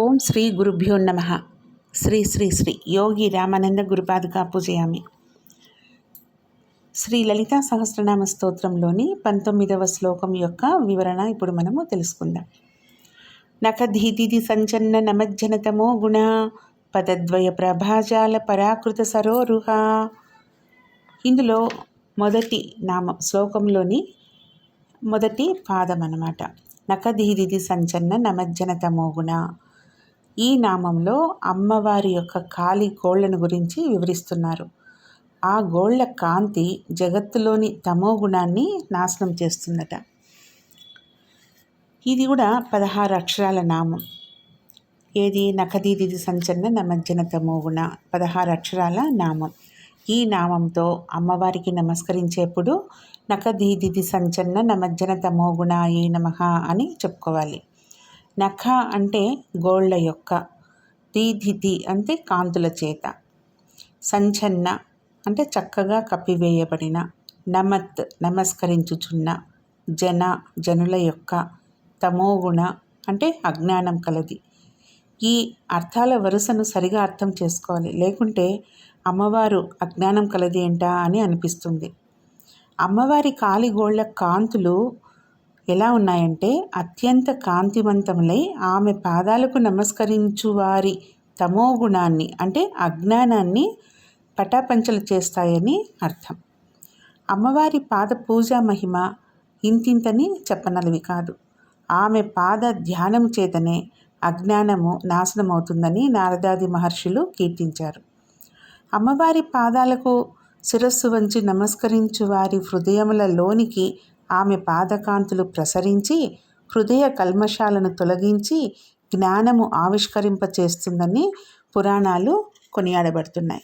ఓం శ్రీ గురుభ్యో నమ. శ్రీ శ్రీ శ్రీ యోగి రామానంద గురుపాదుకా పూజయామి. శ్రీ లలితా సహస్రనామ స్తోత్రంలోని పంతొమ్మిదవ శ్లోకం యొక్క వివరణ ఇప్పుడు మనము తెలుసుకుందాం. నఖధీతిది సంచన్న నమజ్జనతమో గుణ పదద్వయ ప్రభాజాల పరాకృత సరోరుహ. ఇందులో మొదటి నామ శ్లోకంలోని మొదటి పాదం అన్నమాట నఖధీదిది సంచన్న నమజ్జనతమో మోగుణ ఈ నామంలో అమ్మవారి యొక్క కాలి గోళ్ళను గురించి వివరిస్తున్నారు. ఆ గోళ్ళ కాంతి జగత్తులోని తమో గుణాన్ని నాశనం చేస్తుందట. ఇది కూడా పదహారు అక్షరాల నామం. ఏది నఖదీదిది సంచన్న నమజ్జన తమోగుణ పదహారు అక్షరాల నామం. ఈ నామంతో అమ్మవారికి నమస్కరించేప్పుడు నఖదీదిది సంచన్న నమజ్జన తమోగుణ ఏ నమ అని చెప్పుకోవాలి. నఖ అంటే గోళ్ళ యొక్క దీధితి అంటే కాంతుల చేత. సంచన్న అంటే చక్కగా కప్పివేయబడిన నమత్ నమస్కరించుచున్న జన జనుల యొక్క తమోగుణ అంటే అజ్ఞానం కలది. ఈ అర్థాల వరుసను సరిగా అర్థం చేసుకోవాలి. లేకుంటే అమ్మవారు అజ్ఞానం కలది ఏంటా అని అనిపిస్తుంది. అమ్మవారి కాలిగోళ్ళ కాంతులు ఎలా ఉన్నాయంటే అత్యంత కాంతివంతములై ఆమె పాదాలకు నమస్కరించు వారి తమో గుణాన్ని అంటే అజ్ఞానాన్ని పటాపంచలు చేస్తాయని అర్థం. అమ్మవారి పాద పూజా మహిమ ఇంతింతని చెప్పనలవి కాదు. ఆమె పాద ధ్యానం చేతనే అజ్ఞానము నాశనమవుతుందని నారదాది మహర్షులు కీర్తించారు. అమ్మవారి పాదాలకు శిరస్సు వంచి నమస్కరించు వారి హృదయములలోనికి ఆమె పాదకాంతులు ప్రసరించి హృదయ కల్మషాలను తొలగించి జ్ఞానము ఆవిష్కరింపచేస్తుందని పురాణాలు కొనియాడబడుతున్నాయి.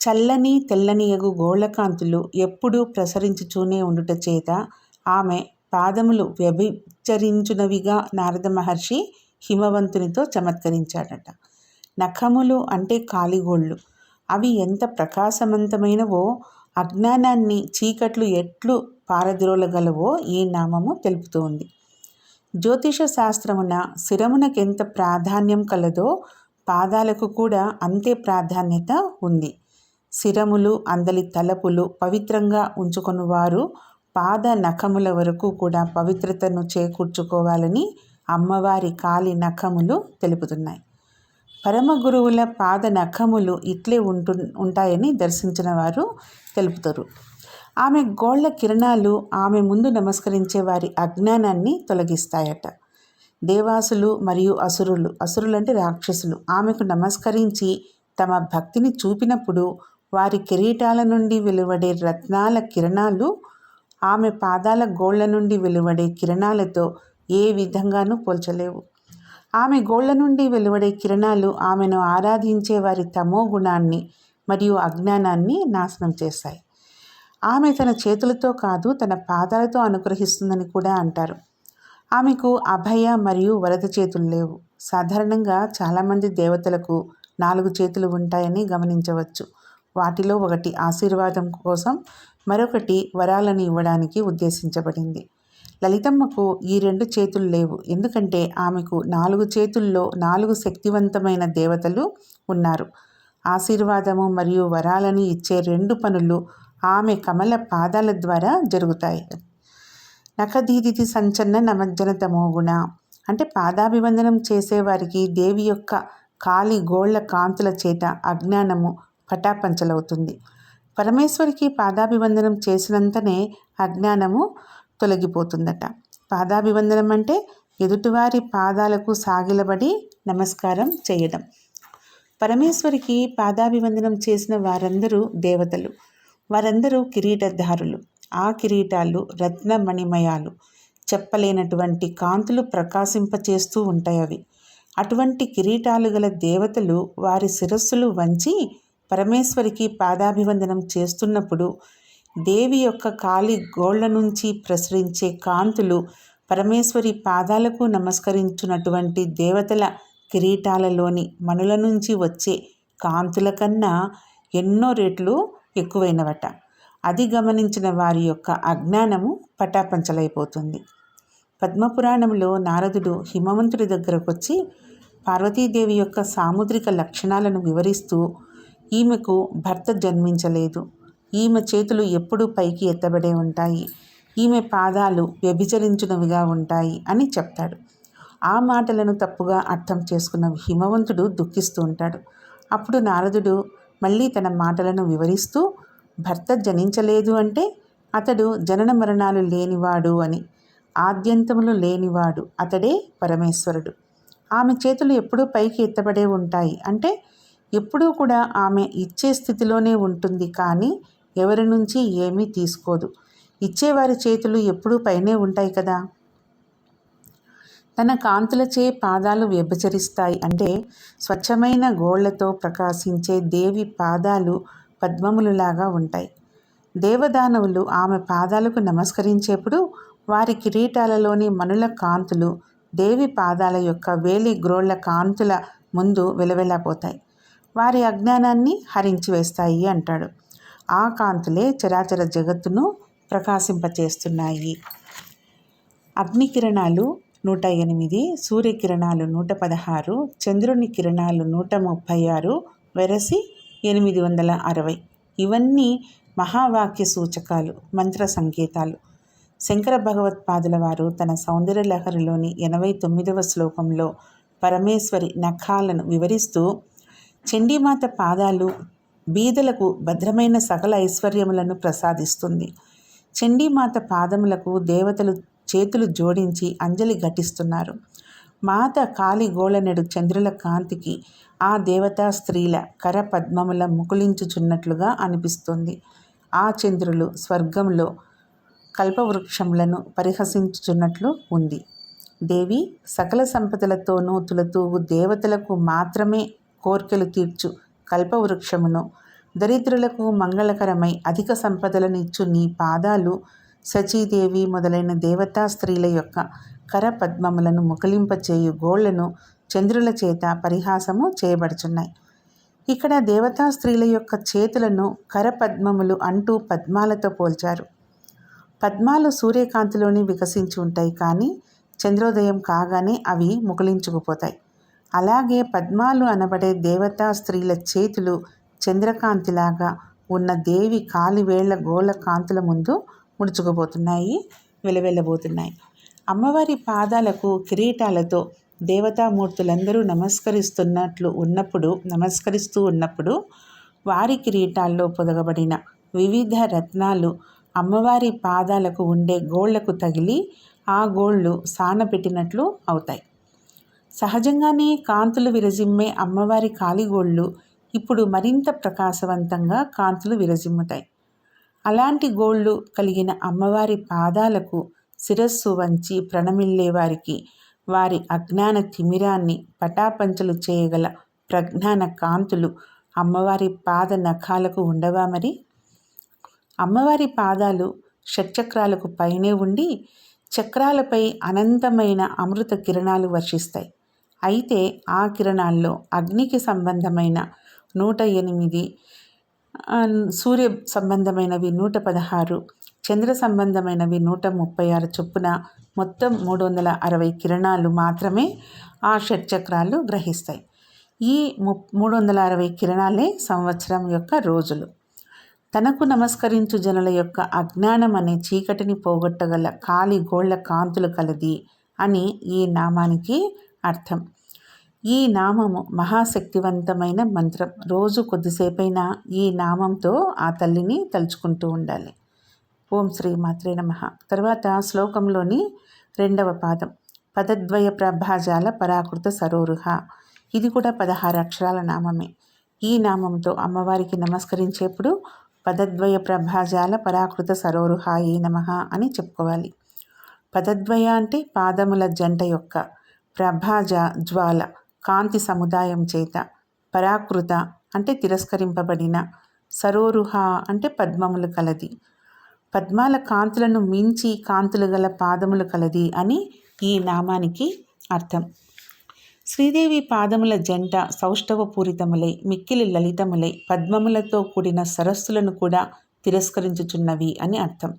చల్లని తెల్లని ఎగు గోళకాంతులు ఎప్పుడూ ప్రసరించుచూనే ఉండుట చేత ఆమె పాదములు వ్యభిచరించునవిగా నారద మహర్షి హిమవంతునితో చమత్కరించాడట. నఖములు అంటే కాలిగోళ్ళు. అవి ఎంత ప్రకాశవంతమైనవో అజ్ఞానాన్ని చీకట్లు ఎట్లు పారద్రోలగలవో ఈ నామము తెలుపుతోంది. జ్యోతిష శాస్త్రమున శిరమునకెంత ప్రాధాన్యం కలదో పాదాలకు కూడా అంతే ప్రాధాన్యత ఉంది. శిరములు అందలి తలపులు పవిత్రంగా ఉంచుకొనువారు. పాద నఖముల వరకు కూడా పవిత్రతను చేకూర్చుకోవాలని అమ్మవారి కాలి నఖములు తెలుపుతున్నాయి. పరమ గురువుల పాద నఖములు ఇట్లే ఉంటు ఉంటాయని దర్శించిన వారు తెలుపుతారు. ఆమె గోళ్ళ కిరణాలు ఆమె ముందు నమస్కరించే వారి అజ్ఞానాన్ని తొలగిస్తాయట. దేవాసులు మరియు అసురులు అసురులు అంటే రాక్షసులు. ఆమెకు నమస్కరించి తమ భక్తిని చూపినప్పుడు వారి కిరీటాల నుండి వెలువడే రత్నాల కిరణాలు ఆమె పాదాల గోళ్ళ నుండి వెలువడే కిరణాలతో ఏ విధంగానూ పోల్చలేవు. ఆమె గోళ్ళ నుండి వెలువడే కిరణాలు ఆమెను ఆరాధించే వారి తమో గుణాన్ని మరియు అజ్ఞానాన్ని నాశనం చేస్తాయి. ఆమె తన చేతులతో కాదు తన పాదాలతో అనుగ్రహిస్తుందని కూడా అంటారు. ఆమెకు అభయ మరియు వరద చేతులు లేవు. సాధారణంగా చాలామంది దేవతలకు నాలుగు చేతులు ఉంటాయని గమనించవచ్చు. వాటిలో ఒకటి ఆశీర్వాదం కోసం మరొకటి వరాలను ఇవ్వడానికి ఉద్దేశించబడింది. లలితమ్మకు ఈ రెండు చేతులు లేవు. ఎందుకంటే ఆమెకు నాలుగు చేతుల్లో నాలుగు శక్తివంతమైన దేవతలు ఉన్నారు. ఆశీర్వాదము మరియు వరాలను ఇచ్చే రెండు పనులు ఆమె కమల పాదాల ద్వారా జరుగుతాయి. నఖదీదితి సంచన్న నమజ్జన తమోగుణ. అంటే పాదాభివందనం చేసేవారికి దేవి యొక్క కాలి గోళ్ళ కాంతుల చేత అజ్ఞానము పటాపంచలవుతుంది. పరమేశ్వరికి పాదాభివందనం చేసినంతనే అజ్ఞానము తొలగిపోతుందట. పాదాభివందనం అంటే ఎదుటివారి పాదాలకు సాగిలబడి నమస్కారం చేయడం. పరమేశ్వరికి పాదాభివందనం చేసిన వారందరూ దేవతలు. వారందరూ కిరీటధారులు. ఆ కిరీటాలు రత్నమణిమయాలు. చెప్పలేనటువంటి కాంతులు ప్రకాశింపచేస్తూ ఉంటాయి అవి అటువంటి కిరీటాలు గల దేవతలు వారి శిరస్సులు వంచి పరమేశ్వరికి పాదాభివందనం చేస్తున్నప్పుడు దేవి యొక్క కాలి గోళ్ళ నుంచి ప్రసరించే కాంతులు పరమేశ్వరి పాదాలకు నమస్కరించున్నటువంటి దేవతల కిరీటాలలోని మనుల నుంచి వచ్చే కాంతుల కన్నా ఎన్నో రెట్లు ఎక్కువైనవట. అది గమనించిన వారి యొక్క అజ్ఞానము పటాపంచలైపోతుంది. పద్మపురాణంలో నారదుడు హిమవంతుడి దగ్గరకు వచ్చి పార్వతీదేవి యొక్క సాముద్రిక లక్షణాలను వివరిస్తూ ఈమెకు భర్త జన్మించలేదు. ఈమె చేతులు ఎప్పుడూ పైకి ఎత్తబడే ఉంటాయి. ఈమె పాదాలు వ్యభిచరించినవిగా ఉంటాయి అని చెప్తాడు. ఆ మాటలను తప్పుగా అర్థం చేసుకున్న హిమవంతుడు దుఃఖిస్తూ ఉంటాడు. అప్పుడు నారదుడు మళ్ళీ తన మాటలను వివరిస్తూ భర్త జనించలేదు అంటే అతడు జనన మరణాలు లేనివాడు అని ఆద్యంతములు లేనివాడు అతడే పరమేశ్వరుడు. ఆమె చేతులు ఎప్పుడూ పైకి ఎత్తబడే ఉంటాయి. అంటే ఎప్పుడూ కూడా ఆమె ఇచ్చే స్థితిలోనే ఉంటుంది కానీ ఎవరి నుంచి ఏమీ తీసుకోదు. ఇచ్చేవారి చేతులు ఎప్పుడూ పైనే ఉంటాయి కదా! తన కాంతులచే పాదాలు వ్యభచరిస్తాయి అంటే స్వచ్ఛమైన గోళ్ళతో ప్రకాశించే దేవి పాదాలు పద్మములులాగా ఉంటాయి. దేవదానవులు ఆమె పాదాలకు నమస్కరించేప్పుడు వారి కిరీటాలలోని మనుల కాంతులు దేవి పాదాల యొక్క వేలి గ్రోళ్ళ కాంతుల ముందు వెలవెలపోతాయి వారి అజ్ఞానాన్ని హరించి వేస్తాయి అంటాడు. ఆ కాంతులే చరాచర జగత్తును ప్రకాశింపచేస్తున్నాయి. అగ్నికిరణాలు నూట ఎనిమిది సూర్యకిరణాలు నూట పదహారు చంద్రుని కిరణాలు నూట ముప్పై ఆరు వెరసి ఎనిమిది వందల అరవై ఇవన్నీ మహావాక్య సూచకాలు మంత్ర సంకేతాలు. శంకర భగవత్పాదుల వారు తన సౌందర్య లహరిలోని ఎనభై తొమ్మిదవ శ్లోకంలో పరమేశ్వరి నఖాలను వివరిస్తూ చండీమాత పాదాలు బీదలకు భద్రమైన సకల ఐశ్వర్యములను ప్రసాదిస్తుంది. చండీమాత పాదములకు దేవతలు చేతులు జోడించి అంజలి ఘటిస్తున్నారు. మాత కాలి గోళనెడు చంద్రుల కాంతికి ఆ దేవతా స్త్రీల కర పద్మముల ముకులించుచున్నట్లుగా అనిపిస్తుంది. ఆ చంద్రులు స్వర్గంలో కల్పవృక్షములను పరిహసించుచున్నట్లు ఉంది. దేవి సకల సంపదలతోనూ తులతూవు దేవతలకు మాత్రమే కోర్కెలు తీర్చు కల్పవృక్షమును దరిద్రులకు మంగళకరమై అధిక సంపదలనిచ్చు నీ పాదాలు సచీదేవి మొదలైన దేవతా స్త్రీల యొక్క కరపద్మములను ముకలింపచేయు గోళ్ళను చంద్రుల చేత పరిహాసము చేయబడుచున్నాయి. ఇక్కడ దేవతా స్త్రీల యొక్క చేతులను కరపద్మములు అంటూ పద్మాలతో పోల్చారు. పద్మాలు సూర్యకాంతిలోనే వికసించి ఉంటాయి కానీ చంద్రోదయం కాగానే అవి ముకులించుకుపోతాయి అలాగే పద్మాలు అనబడే దేవతా స్త్రీల చేతులు చంద్రకాంతిలాగా ఉన్న దేవి కాలివేళ్ళ గోళ కాంతుల ముందు ముడుచుకుపోతున్నాయి వెలవెల్లబోతున్నాయి. అమ్మవారి పాదాలకు కిరీటాలతో దేవతామూర్తులందరూ నమస్కరిస్తున్నట్లు ఉన్నప్పుడు నమస్కరిస్తూ ఉన్నప్పుడు వారి కిరీటాల్లో పొదగబడిన వివిధ రత్నాలు అమ్మవారి పాదాలకు ఉండే గోళ్ళకు తగిలి ఆ గోళ్ళు సానపెట్టినట్లు అవుతాయి. సహజంగానే కాంతులు విరజిమ్మే అమ్మవారి కాలిగోళ్ళు ఇప్పుడు మరింత ప్రకాశవంతంగా కాంతులు విరజిమ్ముతాయి. అలాంటి గోళ్ళు కలిగిన అమ్మవారి పాదాలకు శిరస్సు వంచి ప్రణమిల్లే వారికి వారి అజ్ఞాన తిమిరాన్ని పటాపంచలు చేయగల ప్రజ్ఞాన కాంతులు అమ్మవారి పాద నఖాలకు ఉండవా మరి? అమ్మవారి పాదాలు షట్చక్రాలకు పైనే ఉండి చక్రాలపై అనంతమైన అమృత కిరణాలు వర్షిస్తాయి. అయితే ఆ కిరణాల్లో అగ్నికి సంబంధమైన నూట ఎనిమిది సూర్య సంబంధమైనవి నూట పదహారు చంద్ర సంబంధమైనవి నూట ముప్పై ఆరు చొప్పున మొత్తం మూడు వందల అరవై కిరణాలు మాత్రమే ఆ షట్చక్రాలు గ్రహిస్తాయి. ఈ ము మూడు వందల అరవై కిరణాలే సంవత్సరం యొక్క రోజులు. తనకు నమస్కరించు జనుల యొక్క అజ్ఞానం అనే చీకటిని పోగొట్టగల కాలి గోళ్ళ కాంతులు కలది అని ఈ నామానికి అర్థం. ఈ నామము మహాశక్తివంతమైన మంత్రం. రోజు కొద్దిసేపైనా ఈ నామంతో ఆ తల్లిని తలుచుకుంటూ ఉండాలి. ఓం శ్రీ మాత్రే నమ. తర్వాత శ్లోకంలోని రెండవ పాదం. పదద్వయ ప్రభాజాల పరాకృత సరోరుహ. ఇది కూడా పదహారు అక్షరాల నామమే. ఈ నామంతో అమ్మవారికి నమస్కరించేప్పుడు పదద్వయ ప్రభాజాల పరాకృత సరోరుహ ఈ నమ అని చెప్పుకోవాలి. పదద్వయ అంటే పాదముల జంట యొక్క ప్రభాజ జ్వాల కాంతి సముదాయం చేత పరాకృత అంటే తిరస్కరింపబడిన సరోరుహ అంటే పద్మములు కలది. పద్మాల కాంతులను మించి కాంతులు గల పాదములు కలది అని ఈ నామానికి అర్థం. శ్రీదేవి పాదముల జంట సౌష్ఠవపూరితములై మిక్కిలి లలితములై పద్మములతో కూడిన సరస్సులను కూడా తిరస్కరించుచున్నవి అని అర్థం.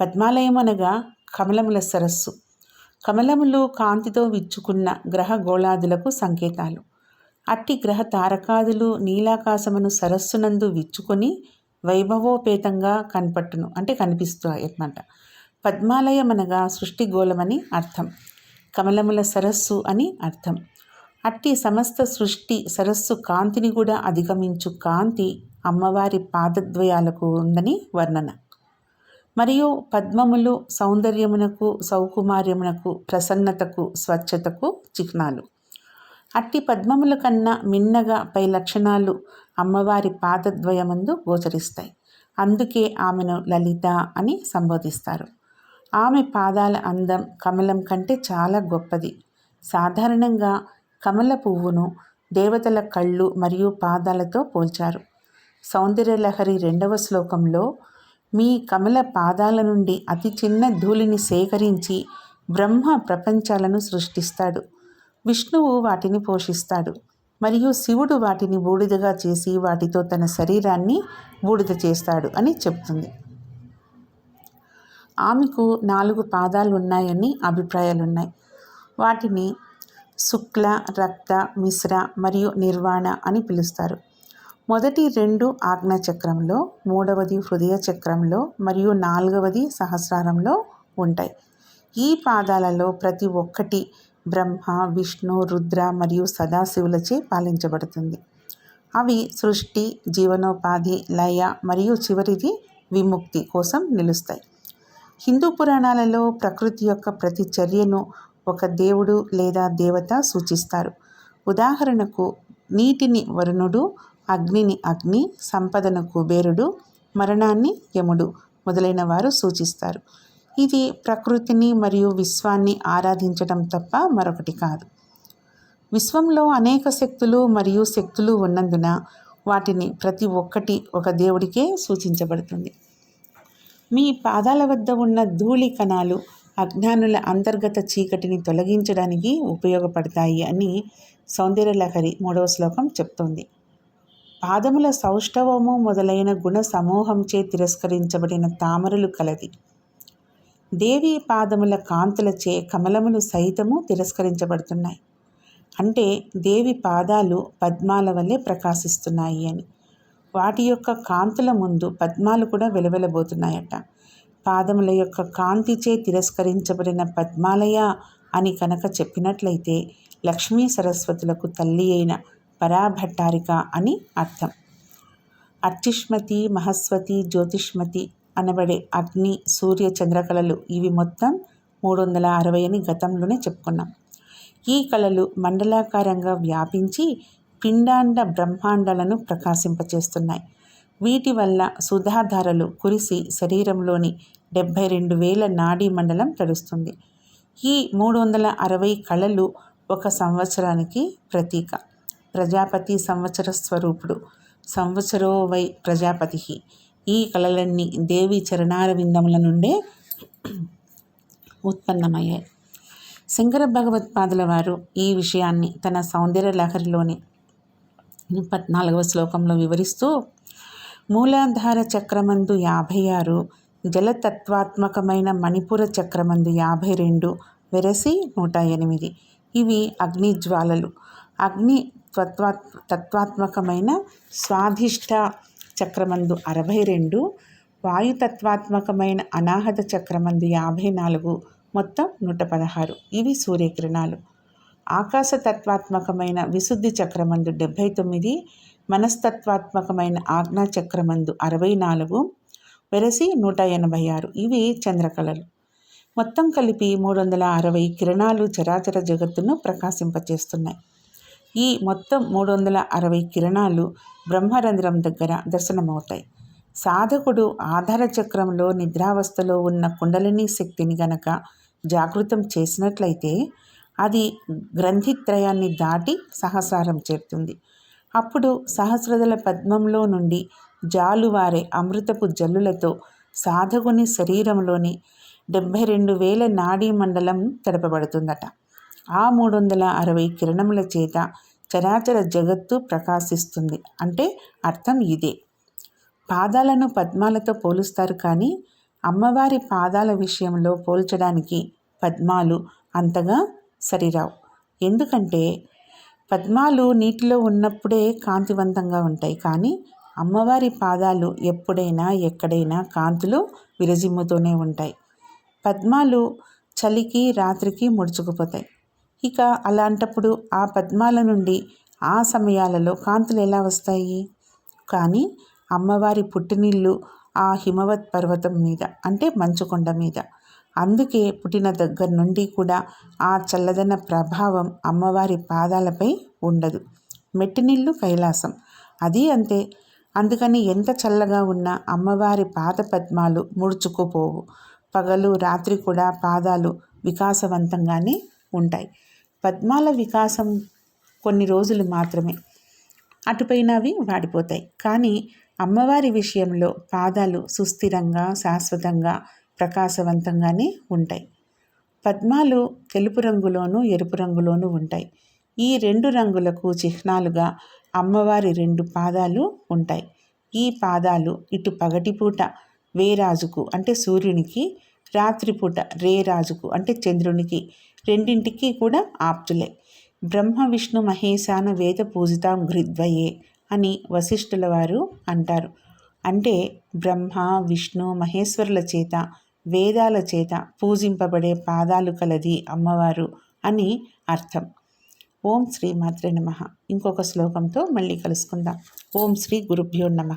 పద్మాలయం అనగా కమలముల సరస్సు. కమలములు కాంతితో విచ్చుకున్న గ్రహ గోళాదులకు సంకేతాలు. అట్టి గ్రహ తారకాదులు నీలాకాశమును సరస్సునందు విచ్చుకొని వైభవోపేతంగా కనపట్టును అంటే కనిపిస్తాయి అన్నమాట పద్మాలయమనగా సృష్టి గోళమని అర్థం. కమలముల సరస్సు అని అర్థం. అట్టి సమస్త సృష్టి సరస్సు కాంతిని కూడా అధిగమించు కాంతి అమ్మవారి పాదద్వయాలకు ఉందని వర్ణన. మరియు పద్మములు సౌందర్యమునకు సౌకుమార్యమునకు ప్రసన్నతకు స్వచ్ఛతకు చిహ్నాలు. అట్టి పద్మముల కన్నా మిన్నగా పై లక్షణాలు అమ్మవారి పాదద్వయమందు గోచరిస్తాయి. అందుకే ఆమెను లలిత అని సంబోధిస్తారు. ఆమె పాదాల అందం కమలం కంటే చాలా గొప్పది. సాధారణంగా కమల పువ్వును దేవతల కళ్ళు మరియు పాదాలతో పోల్చారు. సౌందర్యలహరి రెండవ శ్లోకంలో మీ కమల పాదాల నుండి అతి చిన్న ధూళిని సేకరించి బ్రహ్మ ప్రపంచాలను సృష్టిస్తాడు. విష్ణువు వాటిని పోషిస్తాడు. మరియు శివుడు వాటిని బూడిదగా చేసి వాటితో తన శరీరాన్ని బూడిద చేస్తాడు అని చెప్తుంది. ఆమెకు నాలుగు పాదాలు ఉన్నాయని అభిప్రాయాలు ఉన్నాయి వాటిని శుక్ల రక్త మిశ్ర మరియు నిర్వాణ అని పిలుస్తారు. మొదటి రెండు ఆజ్ఞా చక్రంలో మూడవది హృదయ చక్రంలో మరియు నాలుగవది సహస్రారంలో ఉంటాయి. ఈ పాదాలలో ప్రతి ఒక్కటి బ్రహ్మ విష్ణు రుద్ర మరియు సదాశివులచే పాలించబడుతుంది. అవి సృష్టి జీవనోపాధి లయ మరియు చివరిది విముక్తి కోసం నిలుస్తాయి. హిందూ పురాణాలలో ప్రకృతి యొక్క ప్రతి చర్యను ఒక దేవుడు లేదా దేవత సూచిస్తారు. ఉదాహరణకు నీటిని వరుణుడు అగ్నిని అగ్ని సంపదను కుబేరుడు మరణాన్ని యముడు మొదలైన వారు సూచిస్తారు. ఇది ప్రకృతిని మరియు విశ్వాన్ని ఆరాధించడం తప్ప మరొకటి కాదు. విశ్వంలో అనేక శక్తులు మరియు శక్తులు ఉన్నందున వాటిని ప్రతి ఒక్కటి ఒక దేవుడికే సూచించబడుతుంది. మీ పాదాల వద్ద ఉన్న ధూళి కణాలు అజ్ఞానుల అంతర్గత చీకటిని తొలగించడానికి ఉపయోగపడతాయి అని సౌందర్యలహరి మూడవ శ్లోకం చెప్తోంది. పాదముల సౌష్ఠవము మొదలైన గుణ సమూహంచే తిరస్కరించబడిన తామరలు కలది. దేవి పాదముల కాంతులచే కమలములు సైతము తిరస్కరించబడుతున్నాయి. అంటే దేవి పాదాలు పద్మాల వల్లే ప్రకాశిస్తున్నాయి అని. వాటి యొక్క కాంతుల ముందు పద్మాలు కూడా వెలువెలబోతున్నాయట. పాదముల యొక్క కాంతిచే తిరస్కరించబడిన పద్మాలయ అని కనుక చెప్పినట్లయితే లక్ష్మీ సరస్వతులకు తల్లి అయిన పరాభట్టారిక అని అర్థం. అర్చిష్మతి మహస్వతి జ్యోతిష్మతి అనబడే అగ్ని సూర్య చంద్రకళలు ఇవి మొత్తం మూడు వందల అరవై అని గతంలోనే చెప్పుకున్నాం. ఈ కళలు మండలాకారంగా వ్యాపించి పిండాండ బ్రహ్మాండాలను ప్రకాశింపచేస్తున్నాయి. వీటి వల్ల సుధాధారలు కురిసి శరీరంలోని డెబ్భై రెండు వేల నాడీ మండలం తడుస్తుంది. ఈ మూడు వందల అరవై కళలు ఒక సంవత్సరానికి ప్రతీక. ప్రజాపతి సంవత్సర స్వరూపుడు. సంవత్సరో వై ప్రజాపతి. ఈ కళలన్నీ దేవి చరణార విందముల నుండే ఉత్పన్నమయ్యాయి. శంకర భగవత్పాదుల వారు ఈ విషయాన్ని తన సౌందర్య లహరిలోని పద్నాలుగవ శ్లోకంలో వివరిస్తూ మూలాధార చక్రమందు యాభై ఆరు జలతత్వాత్మకమైన మణిపుర చక్రమందు యాభై రెండు వెరసి నూట ఎనిమిది. ఇవి అగ్నిజ్వాలలు. అగ్ని తత్వా తత్వాత్మకమైన స్వాధిష్ట చక్రమందు అరవై రెండు వాయుతత్వాత్మకమైన అనాహత చక్రమందు యాభై నాలుగు మొత్తం నూట పదహారు. ఇవి సూర్యకిరణాలు. ఆకాశతత్వాత్మకమైన విశుద్ధి చక్రమందు డెబ్భై తొమ్మిది మనస్తత్వాత్మకమైన ఆజ్ఞా చక్రమందు అరవై నాలుగు వెరసి నూట ఎనభై ఆరు. ఇవి చంద్రకళలు. మొత్తం కలిపి మూడు వందల అరవై కిరణాలు చరాచర జగత్తును ప్రకాశింపచేస్తున్నాయి. ఈ మొత్తం మూడు వందల అరవై కిరణాలు బ్రహ్మరంధ్రం దగ్గర దర్శనమవుతాయి. సాధకుడు ఆధార చక్రంలో నిద్రావస్థలో ఉన్న కుండలిని శక్తిని గనక జాగృతం చేసినట్లయితే అది గ్రంథిత్రయాన్ని దాటి సహసారం చేరుతుంది. అప్పుడు సహస్రదల పద్మంలో నుండి జాలువారే అమృతపు జల్లులతో సాధకుని శరీరంలోని డెబ్భై రెండు వేల నాడీ మండలం తడపబడుతుందట. ఆ మూడు వందల అరవై కిరణముల చేత చరాచర జగత్తు ప్రకాశిస్తుంది. అంటే అర్థం ఇదే. పాదాలను పద్మాలతో పోలుస్తారు కానీ అమ్మవారి పాదాల విషయంలో పోల్చడానికి పద్మాలు అంతగా సరిరావు. ఎందుకంటే పద్మాలు నీటిలో ఉన్నప్పుడే కాంతివంతంగా ఉంటాయి. కానీ అమ్మవారి పాదాలు ఎప్పుడైనా ఎక్కడైనా కాంతులు విరజిమ్ముతూనే ఉంటాయి. పద్మాలు చలికి రాత్రికి ముడుచుకుపోతాయి. ఇక అలాంటప్పుడు ఆ పద్మాల నుండి ఆ సమయాలలో కాంతులు ఎలా వస్తాయి? కానీ అమ్మవారి పుట్టినిల్లు ఆ హిమవత్ పర్వతం మీద అంటే మంచుకొండ మీద. అందుకే పుట్టిన దగ్గర నుండి కూడా ఆ చల్లదన ప్రభావం అమ్మవారి పాదాలపై ఉండదు. మెట్టినిల్లు కైలాసం. అది అంతే. అందుకని ఎంత చల్లగా ఉన్నా అమ్మవారి పాద పద్మాలు ముడుచుకుపోవు. పగలు రాత్రి కూడా పాదాలు వికాసవంతంగానే ఉంటాయి. పద్మాల వికాసం కొన్ని రోజులు మాత్రమే. అటుపైన అవి వాడిపోతాయి. కానీ అమ్మవారి విషయంలో పాదాలు సుస్థిరంగా శాశ్వతంగా ప్రకాశవంతంగానే ఉంటాయి. పద్మాలు తెలుపు రంగులోనూ ఎరుపు రంగులోనూ ఉంటాయి. ఈ రెండు రంగులకు చిహ్నాలుగా అమ్మవారి రెండు పాదాలు ఉంటాయి. ఈ పాదాలు ఇటు పగటిపూట వేరాజుకు అంటే సూర్యునికి రాత్రిపూట రే రాజుకు అంటే చంద్రునికి రెండింటికి కూడా ఆప్తులే. బ్రహ్మ విష్ణు మహేశాన వేద పూజితాం గ్రిద్వయే అని వశిష్ఠుల వారు అంటారు. అంటే బ్రహ్మ విష్ణు మహేశ్వరుల చేత వేదాల చేత పూజింపబడే పాదాలు కలది అమ్మవారు అని అర్థం. ఓం శ్రీ మాత్రే నమ. ఇంకొక శ్లోకంతో మళ్ళీ కలుసుకుందాం. ఓం శ్రీ గురుభ్యో నమ.